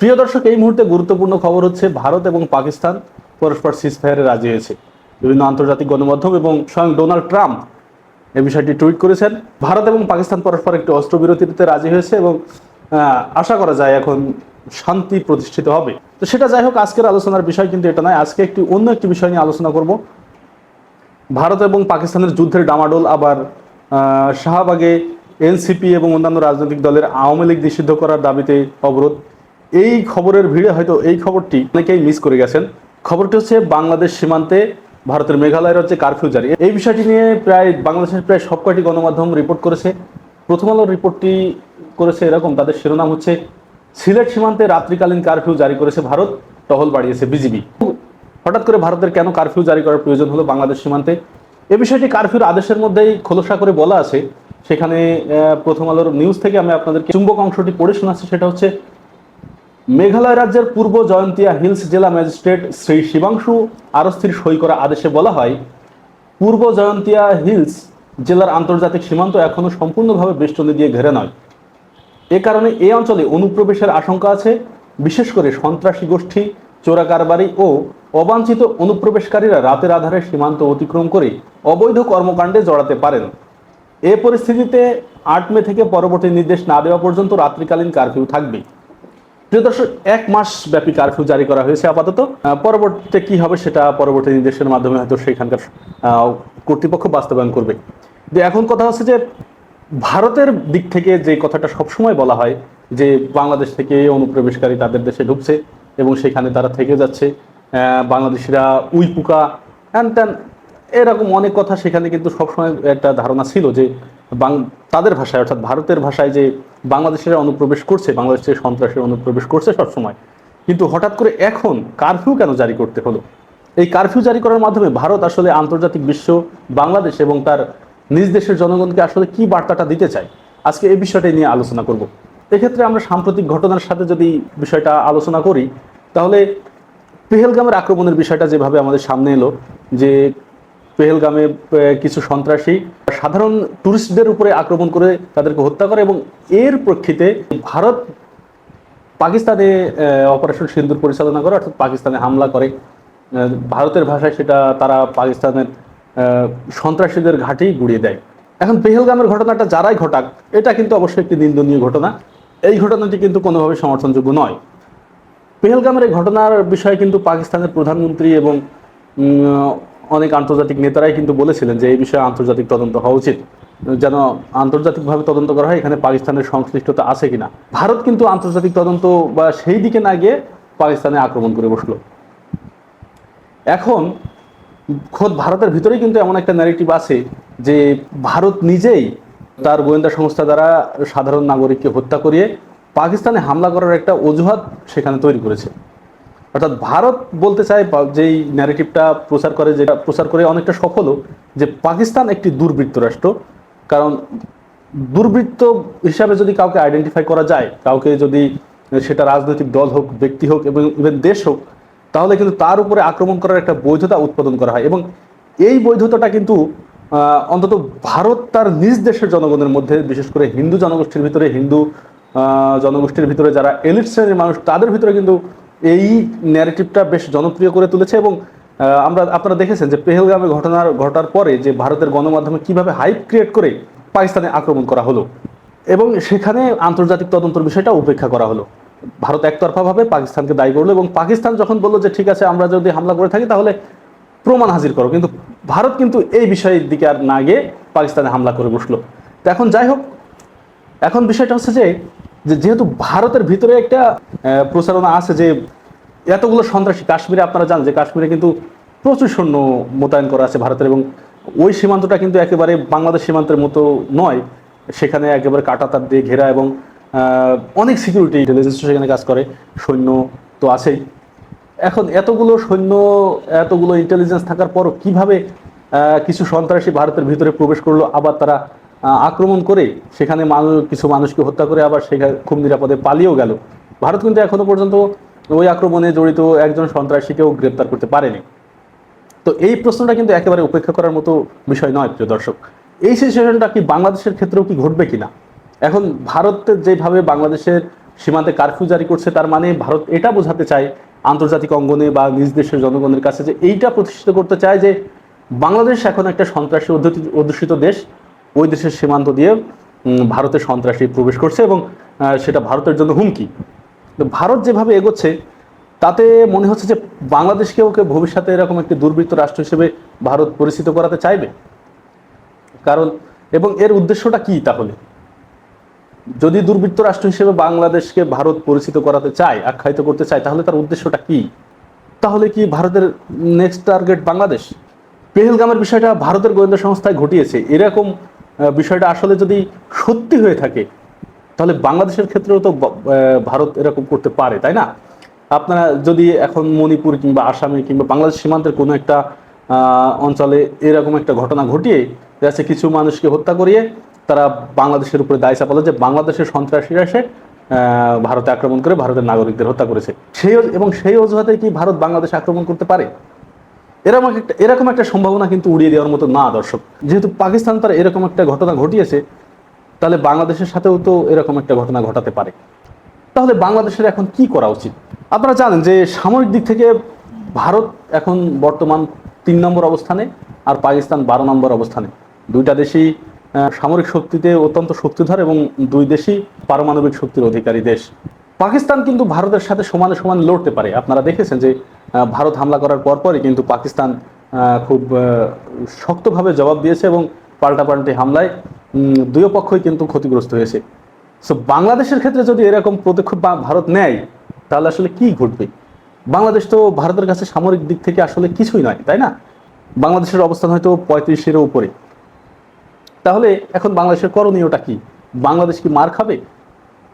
প্রিয় দর্শক, এই মুহূর্তে গুরুত্বপূর্ণ খবর হচ্ছে ভারত এবং পাকিস্তান পরস্পর সিজফায়ারে রাজি হয়েছে। বিভিন্ন আন্তর্জাতিক গণমাধ্যম এবং স্বয়ং ডোনাল্ড ট্রাম্প এই বিষয়টি টুইট করেছেন। ভারত এবং পাকিস্তান পরস্পর একটি অস্ত্রবিরতিতে রাজি হয়েছে এবং আশা করা যায় এখন শান্তি প্রতিষ্ঠিত হবে। তো সেটা যাই হোক, আজকের আলোচনার বিষয় কিন্তু এটা নয়। আজকে একটি অন্য একটি বিষয় নিয়ে আলোচনা করব। ভারত এবং পাকিস্তানের যুদ্ধের ডামাডোল আবার শাহবাগে এনসিপি এবং অন্যান্য রাজনৈতিক দলের আওয়ামী লীগ নিষিদ্ধ করার দাবিতে অবরোধ। এই খবরের ভিড়ে হয়তো এই খবরটি অনেকেই মিস করে গেছেন। খবরটি হচ্ছে বাংলাদেশ সীমান্তে ভারতের মেঘালয় রাজ্যে কারফিউ জারি। এই বিষয়টি নিয়ে প্রায় বাংলাদেশের প্রায় সবকটি গণমাধ্যম রিপোর্ট করেছে। প্রথম আলোর রিপোর্টটি করেছে এরকম, তাদের শিরোনাম হচ্ছে, সিলেট সীমান্তে রাত্রিকালীন কারফিউ জারি করেছে ভারত, টহল বাড়িয়েছে বিজিবি। হঠাৎ করে ভারতের কেন কারফিউ জারি করার প্রয়োজন হলো বাংলাদেশ সীমান্তে? এ বিষয়টি কারফিউর আদেশের মধ্যেই খোলসা করে বলা আছে। সেখানে প্রথম আলোর নিউজ থেকে আমি আপনাদেরকে চুম্বক অংশটি পড়ে শোনাচ্ছি, সেটা হচ্ছে মেঘালয় রাজ্যের পূর্ব জয়ন্তিয়া হিলস জেলা ম্যাজিস্ট্রেট শ্রী শিবাংশু আরস্থির সই করা আদেশে বলা হয়, পূর্ব জয়ন্তিয়া হিলস জেলার আন্তর্জাতিক সীমান্ত এখনও সম্পূর্ণভাবে বেষ্টনী দিয়ে ঘেরে নয়। এ কারণে এই অঞ্চলে অনুপ্রবেশের আশঙ্কা আছে, বিশেষ করে সন্ত্রাসী গোষ্ঠী চোরাকারবারি ও অবাঞ্ছিত অনুপ্রবেশকারীরা রাতের আধারে সীমান্ত অতিক্রম করে অবৈধ কর্মকাণ্ডে জড়াতে পারেন। এ পরিস্থিতিতে আট মে থেকে পরবর্তী নির্দেশ না দেওয়া পর্যন্ত রাত্রিকালীন কারফিউ থাকবে। প্রিয় দর্শক, এক মাস ব্যাপী কারফিউ জারি করা হয়েছে আপাতত। পরবর্তীতে কি হবে সেটা পরবর্তী নির্দেশের মাধ্যমে হয়তো সেখানকার কর্তৃপক্ষ বাস্তবায়ন করবে। যে এখন কথা হচ্ছে যে ভারতের দিক থেকে যে কথাটা সবসময় বলা হয়, যে বাংলাদেশ থেকে অনুপ্রবেশকারী তাদের দেশে ঢুকছে এবং সেখানে তারা থেকে যাচ্ছে বাংলাদেশিরা উইপুকা হ্যান ত্যান এরকম অনেক কথা সেখানে কিন্তু সবসময় একটা ধারণা ছিল যে বাং তাদের ভাষায়, অর্থাৎ ভারতের ভাষায় যে বাংলাদেশের অনুপ্রবেশ করছে, বাংলাদেশের সন্ত্রাসের অনুপ্রবেশ করছে সবসময়। কিন্তু হঠাৎ করে এখন কারফিউ কেন জারি করতে হলো? এই কারফিউ জারি করার মাধ্যমে ভারত আসলে আন্তর্জাতিক বিশ্ব, বাংলাদেশ এবং তার নিজ দেশের জনগণকে আসলে কি বার্তাটা দিতে চায়? আজকে এই বিষয়টা নিয়ে আলোচনা করব। এক্ষেত্রে আমরা সাম্প্রতিক ঘটনার সাথে যদি বিষয়টা আলোচনা করি, তাহলে পেহেলগামের আক্রমণের বিষয়টা যেভাবে আমাদের সামনে এলো, যে পেহেলগামে কিছু সন্ত্রাসী সাধারণ টুরিস্টদের উপরে আক্রমণ করে তাদেরকে হত্যা করে এবং এর প্রেক্ষিতে ভারত পাকিস্তানে অপারেশন সিন্দুর পরিচালনা করে, অর্থাৎ পাকিস্তানে হামলা করে। ভারতের ভাষায় সেটা তারা পাকিস্তানের সন্ত্রাসীদের ঘাঁটি গুড়িয়ে দেয়। এখন পেহেলগামের ঘটনাটা যারাই ঘটাক, এটা কিন্তু অবশ্যই একটি নিন্দনীয় ঘটনা। এই ঘটনাটি কিন্তু কোনোভাবে সমর্থনযোগ্য নয়। পেহেলগামের এই ঘটনার বিষয়ে কিন্তু পাকিস্তানের প্রধানমন্ত্রী এবং অনেক আন্তর্জাতিক নেতারাই কিন্তু বলেছিলেন যে এই বিষয়ে আন্তর্জাতিক তদন্ত হওয়া উচিত। যেন আন্তর্জাতিকভাবে তদন্ত করা হয়, এখানে পাকিস্তানের সংশ্লিষ্টতা আছে কিনা। ভারত কিন্তু আন্তর্জাতিক তদন্ত বা সেই দিকে না গিয়ে পাকিস্তানে আক্রমণ করে বসল। এখন খোদ ভারতের ভিতরেই কিন্তু এমন একটা ন্যারেটিভ আছে যে ভারত নিজেই তার গোয়েন্দা সংস্থা দ্বারা সাধারণ নাগরিককে হত্যা করিয়ে পাকিস্তানে হামলা করার একটা অজুহাত সেখানে তৈরি করেছে। অর্থাৎ ভারত বলতে চায় যেই ন্যারেটিভটা প্রচার করে, যেটা প্রচার করে অনেকটা সফলও যে পাকিস্তান একটি দুর্বৃত্ত রাষ্ট্র। কারণ দুর্বৃত্ত হিসাবে যদি কাউকে আইডেন্টিফাই করা যায়, কাউকে যদি সেটা রাজনৈতিক দল হোক, ব্যক্তি হোক এবং ইভেন দেশ হোক, তাহলে কিন্তু তার উপরে আক্রমণ করার একটা বৈধতা উৎপাদন করা হয়। এবং এই বৈধতাটা কিন্তু অন্তত ভারত তার নিজ দেশের জনগণের মধ্যে, বিশেষ করে হিন্দু জনগোষ্ঠীর ভিতরে, হিন্দু জনগোষ্ঠীর ভিতরে যারা এলিট শ্রেণির মানুষ, তাদের ভিতরে কিন্তু এই ন্যারেটিভটা বেশ জনপ্রিয় করে তুলেছে এবং আমরা, আপনারা দেখেছেন যে পেহেলগামে ঘটনার, ঘটার পরে যে ভারতের গণমাধ্যমে কীভাবে হাইপ ক্রিয়েট করে পাকিস্তানে আক্রমণ করা হলো এবং সেখানে আন্তর্জাতিক তদন্তর বিষয়টা উপেক্ষা করা হলো। ভারত একতরফাভাবে পাকিস্তানকে দায়ী করল এবং পাকিস্তান যখন বলল যে, ঠিক আছে, আমরা যদি হামলা করে থাকি তাহলে প্রমাণ হাজির করো। কিন্তু ভারত কিন্তু এই বিষয়ের দিকে আর না গিয়ে পাকিস্তানে হামলা করে বসল। তো এখন যাই হোক, এখন বিষয়টা হচ্ছে যে যেহেতু ভারতের ভিতরে একটা প্রচারণা আছে যে এতগুলো সন্ত্রাসী, কাশ্মীরে আপনারা জানেন যে কাশ্মীরে কিন্তু প্রচুর সৈন্য মোতায়েন করা আছে ভারতের এবং ওই সীমান্তটা কিন্তু একেবারে বাংলাদেশ সীমান্তের মতো নয়। সেখানে একেবারে কাটাতার দিয়ে ঘেরা এবং অনেক সিকিউরিটি ইন্টেলিজেন্স সেখানে কাজ করে, সৈন্য তো আছেই। এখন এতগুলো সৈন্য, এতগুলো ইন্টেলিজেন্স থাকার পরও কীভাবে কিছু সন্ত্রাসী ভারতের ভিতরে প্রবেশ করল, আবার তারা আক্রমণ করে, সেখানে মানুষ কিছু মানুষকে হত্যা করে আবার সেখানে খুব নিরাপদে পালিয়েও গেল। ভারত কিন্তু এখনও পর্যন্ত ওই আক্রমণে জড়িত একজন সন্ত্রাসীকেও গ্রেপ্তার করতে পারেনি। তো এই প্রশ্নটা কিন্তু একেবারে উপেক্ষা করার মতো বিষয় নয় প্রিয় দর্শক। এই সিচুয়েশনটা কি বাংলাদেশের ক্ষেত্রেও কি ঘটবে কিনা? এখন ভারতের যেভাবে বাংলাদেশের সীমান্তে কারফিউ জারি করছে তার মানে ভারত এটা বোঝাতে চায় আন্তর্জাতিক অঙ্গনে বা নিজ দেশের জনগণের কাছে যে এইটা প্রতিষ্ঠিত করতে চায় যে বাংলাদেশ এখন একটা সন্ত্রাসী অধ্যুষিত- দেশ। ওই দেশের সীমান্ত দিয়ে উম, ভারতের সন্ত্রাসী প্রবেশ করছে এবং সেটা ভারতের জন্য হুমকি। ভারত যেভাবে এগোচ্ছে, তাতে মনে হচ্ছে যে বাংলাদেশকেও কেউ ভবিষ্যতে এরকম একটি দুর্বৃত্ত রাষ্ট্র হিসেবে ভারত পরিচিত করাতে চাইবে? কারণ, এবং এর উদ্দেশ্যটা কি তাহলে? যদি দুর্বৃত্ত রাষ্ট্র হিসেবে বাংলাদেশকে ভারত পরিচিত করাতে চায়, আখ্যায়িত করতে চায়, তাহলে তার উদ্দেশ্যটা কি? তাহলে কি ভারতের নেক্সট টার্গেট বাংলাদেশ? পেহেলগামের বিষয়টা ভারতের গোয়েন্দা সংস্থায় ঘটিয়েছে। এরকম বিষয়টা আসলে যদি সত্যি হয়ে থাকে তাহলে বাংলাদেশের ক্ষেত্রেও তো ভারত এরকম করতে পারে, তাই না? আপনারা যদি এখন মণিপুর কিংবা আসামে কিংবা বাংলাদেশ সীমান্তের কোনো একটা অঞ্চলে এরকম একটা ঘটনা ঘটিয়ে যাচ্ছে কিছু মানুষকে হত্যা করিয়ে তারা বাংলাদেশের উপরে দায় চাপালো যে বাংলাদেশের সন্ত্রাসীরা এসে ভারতে আক্রমণ করে ভারতের নাগরিকদের হত্যা করেছে। সেই এবং সেই অজুহাতে কি ভারত বাংলাদেশ আক্রমণ করতে পারে? এরকম একটা এরকম একটা সম্ভাবনা কিন্তু উড়িয়ে দেওয়ার মতো না, দর্শক। যেহেতু পাকিস্তান তারা এরকম একটা ঘটনা ঘটিয়েছে তাহলে বাংলাদেশের সাথেও তো এরকম একটা ঘটনা ঘটাতে পারে। তাহলে বাংলাদেশের এখন কি করা উচিত? আপনারা জানেন যে সামরিক দিক থেকে ভারত এখন বর্তমান তিন নম্বর অবস্থানে আর পাকিস্তান বারো নম্বর অবস্থানে। দুইটা দেশই সামরিক শক্তিতে অত্যন্ত শক্তিধর এবং দুই দেশই পারমাণবিক শক্তির অধিকারী দেশ। পাকিস্তান কিন্তু ভারতের সাথে সমানে সমান লড়তে পারে। আপনারা দেখেছেন যে ভারত হামলা করার পরপরই কিন্তু পাকিস্তান খুব শক্তভাবে জবাব দিয়েছে এবং পাল্টাপাল্টি হামলায় দুই পক্ষই কিন্তু ক্ষতিগ্রস্ত হয়েছে। সো বাংলাদেশের ক্ষেত্রে যদি এরকম বা- ভারত নেয়, তাহলে আসলে কি ঘটবে? বাংলাদেশ তো ভারতের কাছে সামরিক দিক থেকে আসলে কিছুই নয়, তাই না? বাংলাদেশের অবস্থান হয়তো পঁয়ত্রিশের উপরে। তাহলে এখন বাংলাদেশের করণীয়টা কি? বাংলাদেশ কি মার খাবে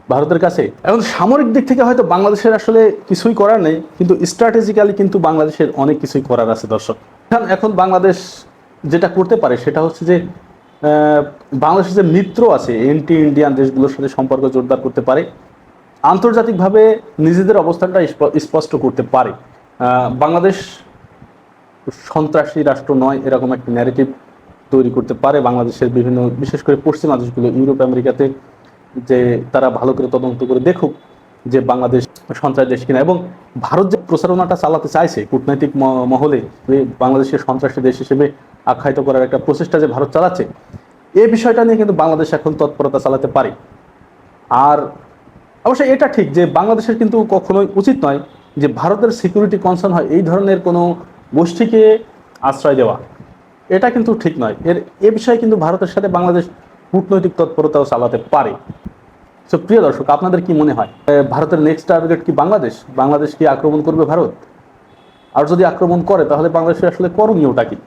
ভারতের কাছে? এখন সামরিক দিক থেকে হয়তো বাংলাদেশের আসলে কিছুই করার নেই, কিন্তু স্ট্র্যাটেজিক্যালি কিন্তু বাংলাদেশের অনেক কিছুই করার আছে, দর্শক। এখন বাংলাদেশ যেটা করতে পারে সেটা হচ্ছে যে বাংলাদেশের যে মিত্র আছে এন্টি ইন্ডিয়ান দেশগুলোর সাথে সম্পর্ক জোরদার করতে পারে, আন্তর্জাতিকভাবে নিজেদের অবস্থানটা স্পষ্ট করতে পারে। বাংলাদেশ সন্ত্রাসী রাষ্ট্র নয়, এরকম একটা ন্যারেটিভ তৈরি করতে পারে। বাংলাদেশের বিভিন্ন, বিশেষ করে পশ্চিমা দেশগুলো, ইউরোপ, আমেরিকাতে যে তারা ভালো করে তদন্ত করে দেখুক যে বাংলাদেশ সন্ত্রাসী দেশ কিনা। এবং ভারত যে প্রচারণাটা চালাতে চাইছে কূটনৈতিক মহলে বাংলাদেশের সন্ত্রাসী দেশ হিসেবে আখ্যায়িত করার একটা প্রচেষ্টা যে ভারত চালাচ্ছে এই বিষয়টা নিয়ে কিন্তু বাংলাদেশ এখন তৎপরতা চালাতে পারে। আর অবশ্য এটা ঠিক যে বাংলাদেশের কিন্তু কখনোই উচিত নয় যে ভারতের সিকিউরিটি কনসার্ন হয় এই ধরনের কোনো গোষ্ঠীকে আশ্রয় দেওয়া। এটা কিন্তু ঠিক নয়। এর, এ বিষয়ে কিন্তু ভারতের সাথে বাংলাদেশ কূটনৈতিক তৎপরতাও চালাতে পারে। সো প্রিয় দর্শক, আপনাদের কি মনে হয়? ভারতের নেক্সট টার্গেট কি বাংলাদেশ? বাংলাদেশ কি আক্রমণ করবে ভারত? আর যদি আক্রমণ করে, তাহলে বাংলাদেশের আসলে করণীয়টা কি?